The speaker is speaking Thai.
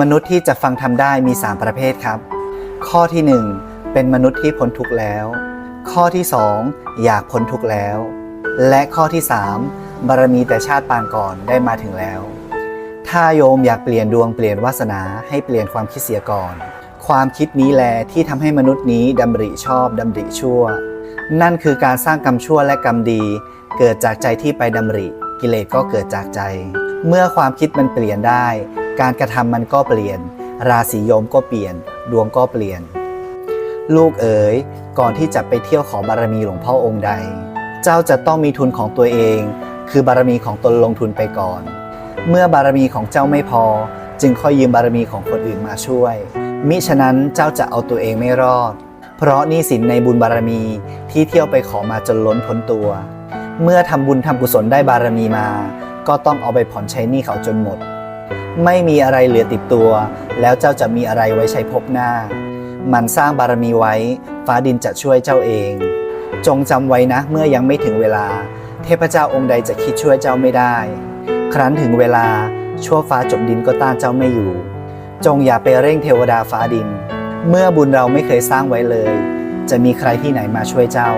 มนุษย์ที่จะฟังทำได้มี 3 ประเภทครับ ข้อที่ 1 เป็นมนุษย์ที่พ้นทุกข์แล้ว ข้อที่ 2 อยากพ้นทุกข์แล้ว และข้อที่ 3 บารมีแต่ชาติปางก่อนได้มาถึงแล้ว ถ้าโยมอยากเปลี่ยนดวงเปลี่ยนวาสนาให้เปลี่ยนความคิดเสียก่อน ความคิดนี้แลที่ทำให้มนุษย์นี้ดำริชอบดำริชั่ว นั่นคือการสร้างกรรมชั่วและกรรมดี เกิดจากใจที่ไปดำริ กิเลสก็เกิดจากใจ เมื่อความคิดมันเปลี่ยนได้ การกระทำมันก็เปลี่ยน ราศีโยมก็เปลี่ยน ดวงก็เปลี่ยน ลูกเอ๋ยก่อนที่จะไปเที่ยวขอบารมีหลวงพ่อองค์ใด เจ้าจะต้องมีทุนของตัวเอง คือบารมีของตนลงทุนไปก่อน เมื่อบารมีของเจ้าไม่พอ จึงค่อยยืมบารมีของคนอื่นมาช่วย มิฉะนั้นเจ้าจะเอาตัวเองไม่รอด เพราะนี้สินในบุญบารมีที่เที่ยวไปขอมาจนล้นพ้นตัว เมื่อทำบุญทำกุศลได้บารมีมา ก็ต้องเอาไปผ่อนใช้หนี้เขาจนหมด ไม่มีอะไรเหลือติดตัว แล้วเจ้าจะมีอะไรไว้ใช้พบหน้า มันสร้างบารมีไว้ ฟ้าดินจะช่วยเจ้าเอง จงจำไว้นะ เมื่อยังไม่ถึงเวลา เทพเจ้าองค์ใดจะคิดช่วยเจ้าไม่ได้ ครั้นถึงเวลาชั่วฟ้าจบดินก็ต้านเจ้าไม่อยู่ จงอย่าไปเร่งเทวดาฟ้าดิน เมื่อบุญเราไม่เคยสร้างไว้เลย จะมีใครที่ไหนมาช่วยเจ้า